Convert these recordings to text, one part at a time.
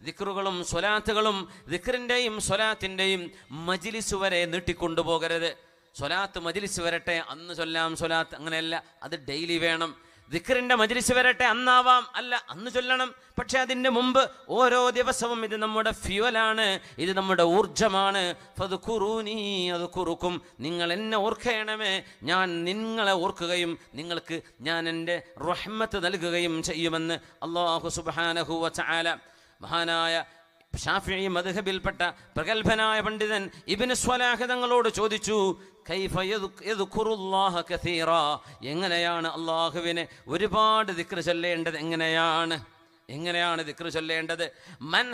ദിക്റുകളും സ്വലാത്തുകളും ദിക്റിന്റെയും സ്വലാത്തിന്റെയും മജിലിസ് വരെ നീട്ടിക്കൊണ്ടുപോകരുത്. സ്വലാത്ത് മജിലിസ് വരട്ടെ അന്ന് ചൊല്ലാം സ്വലാത്ത് അങ്ങനെയല്ല അത് ഡെയിലി വേണം. ദിക്റിന്റെ മജിലിസ് വരട്ടെ അന്നാവാം അല്ല അന്ന് ചൊല്ലണം. പക്ഷെ അതിന്റെ മുമ്പ് ഓരോ ദിവസവും ഇത് നമ്മുടെ ഫ്യുവലാണ് ഇത് നമ്മുടെ ഊർജമാണ് അത് കുറുനീ അത് കുറുക്കും നിങ്ങൾ എന്നെ ഓർക്കണമേ ഞാൻ നിങ്ങളെ ഓർക്കുകയും നിങ്ങൾക്ക് ഞാൻ എന്റെ റഹ്മത്ത് നൽകുകയും ചെയ്യുമെന്ന് അള്ളാഹു സുബ്ഹാനഹു വതആല മഹാനായ ഷാഫി മദ്ഹബിൽപ്പെട്ട പ്രഗത്ഭനായ പണ്ഡിതൻ ഇബിന് സ്വലാഹ് തങ്ങളോട് ചോദിച്ചു എങ്ങനെയാണ് അള്ളാഹുവിനെ ഒരുപാട് ദിക്ർ ചൊല്ലേണ്ടത്? എങ്ങനെയാണ്? എങ്ങനെയാണ് ദിക്ർ ചൊല്ലേണ്ടത്? മൻ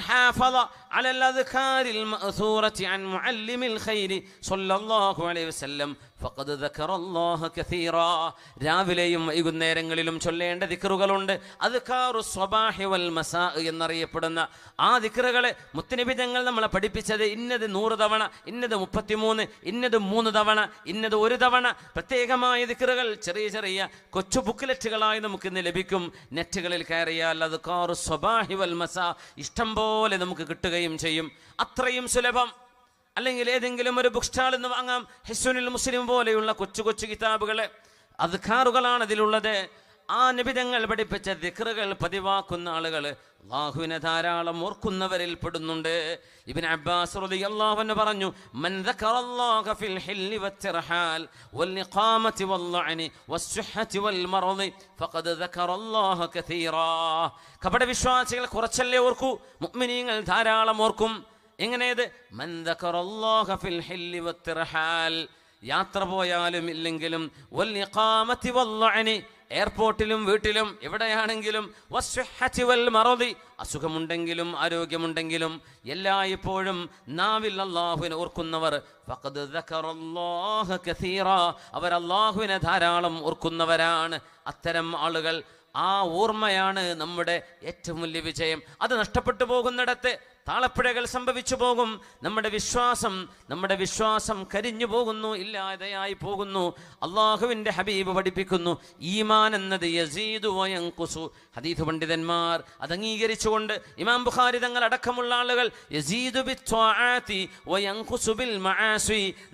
അലൽ അദ്ഖാരിൽ മഅ്സൂറത്തി അൻ മുഅല്ലിമിൽ ഖൈരി സ്വല്ലല്ലാഹു അലൈഹി വസല്ലം. ഫഖദ് ദക്കറല്ലാഹ കസീറാ. രാവിലെയും വൈകുന്നേരങ്ങളിലും ചൊല്ലേണ്ട ദിക്റുകളുണ്ട്. അദ്കാറു സ്വബാഹി വൽ മസാ എന്നറിയപ്പെടുന്ന ആ ദിക്റുകളെ മുത്തനബി തങ്ങൾ നമ്മളെ പഠിപ്പിച്ചത് ഇന്നത് നൂറ് തവണ ഇന്നത് മുപ്പത്തിമൂന്ന് ഇന്നത് മൂന്ന് തവണ ഇന്നത് ഒരു തവണ. പ്രത്യേകമായ ദിക്റുകൾ ചെറിയ ചെറിയ കൊച്ചു ബുക്ക്ലെറ്റുകളായി നമുക്ക് ഇന്ന് ലഭിക്കും. നെറ്റുകളിൽ കയറിയാൽ അത് കാറു സ്വബാഹി വൽ മസാ ഇഷ്ടം പോലെ നമുക്ക് കിട്ടുകയും ചെയ്യും. അത്രയും സുലഭം. അല്ലെങ്കിൽ ഏതെങ്കിലും ഒരു ബുക്ക് സ്റ്റാളിൽ നിന്ന് വാങ്ങാം. ഹിസ്വനിൽ മുസ്ലിം പോലെയുള്ള കൊച്ചു കൊച്ചു കിതാബുകൾ. അദ്ഖാറുകളാണ് ഇതിലുള്ളത്. ആ നിബിധങ്ങൾ പഠിപ്പിച്ച ദിക്റുകൾ പതിവാക്കുന്ന ആളുകൾ. അള്ളാഹുവിനെ ധാരാളം ഓർക്കുന്നവരിൽ പെടുന്നുണ്ട്. ഇബിൻ അബ്ബാസ് പറഞ്ഞു മൻ ദക്കറല്ലാഹ ഫിൽ ഹില്ലി വത്തിർഹാൽ വൽ ഇഖാമത്തി വൽ ലഅനി വസ്സുഹത്തി വൽ മറദി ഫഖദ് ദക്കറല്ലാഹ കസീറാ. കപട വിശ്വാസികൾ കുറച്ചല്ലേ ഓർക്കൂ? മുഗ്മിനീങ്ങൾ ധാരാളം ഓർക്കും. എങ്ങനെയത്? യാത്ര പോയാലും ഇല്ലെങ്കിലും എയർപോർട്ടിലും വീട്ടിലും എവിടെയാണെങ്കിലും അസുഖമുണ്ടെങ്കിലും ആരോഗ്യമുണ്ടെങ്കിലും എല്ലായ്പ്പോഴും നാവിൽ അള്ളാഹുവിനെ ഓർക്കുന്നവർ അവർ അള്ളാഹുവിനെ ധാരാളം ഓർക്കുന്നവരാണ്. അത്തരം ആളുകൾ ആ ഓർമ്മയാണ് നമ്മുടെ ഏറ്റവും വലിയ വിജയം. അത് നഷ്ടപ്പെട്ടു പോകുന്നിടത്ത് താളപ്പിഴകൾ സംഭവിച്ചു പോകും. നമ്മുടെ വിശ്വാസം നമ്മുടെ വിശ്വാസം കരിഞ്ഞു പോകുന്നു ഇല്ലാതെയായി പോകുന്നു. അള്ളാഹുവിന്റെ ഹബീബ് പഠിപ്പിക്കുന്നു. ഈമാൻ എന്നത് യസീദു വയങ്കുസു ഹദീദ് പണ്ഡിതന്മാർ അത് അംഗീകരിച്ചുകൊണ്ട് ഇമാം ബുഖാരി തങ്ങൾ അടക്കമുള്ള ആളുകൾ യസീദു ബിൽ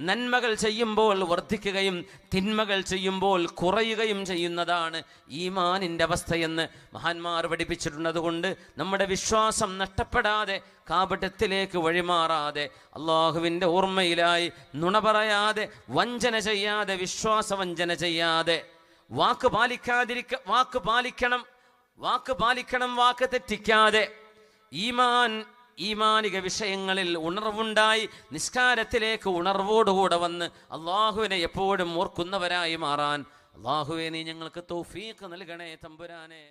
നന്മകൾ ചെയ്യുമ്പോൾ വർദ്ധിക്കുകയും തിന്മകൾ ചെയ്യുമ്പോൾ കുറയുകയും ചെയ്യുന്നതാണ് ഈമാനിന്റെ അവസ്ഥയെന്ന് മഹാന്മാർ പഠിപ്പിച്ചിട്ടുള്ളത് കൊണ്ട് നമ്മുടെ വിശ്വാസം നഷ്ടപ്പെടാതെ കാപട്യത്തിലേക്ക് വഴിമാറാതെ അള്ളാഹുവിന്റെ ഓർമ്മയിലായി നുണ പറയാതെ വഞ്ചന ചെയ്യാതെ വിശ്വാസവഞ്ചന ചെയ്യാതെ വാക്ക് പാലിക്കാതിരിക്ക വാക്ക് പാലിക്കണം വാക്ക് പാലിക്കണം വാക്ക് തെറ്റിക്കാതെ ഈമാൻ ഈമാനിക വിഷയങ്ങളിൽ ഉണർവുണ്ടായി നിസ്കാരത്തിലേക്ക് ഉണർവോടുകൂടെ വന്ന് അള്ളാഹുവിനെ എപ്പോഴും ഓർക്കുന്നവരായി മാറാൻ അള്ളാഹുവിനെ ഞങ്ങൾക്ക് തൗഫീഖ് നൽകണേ തമ്പുരാനെ.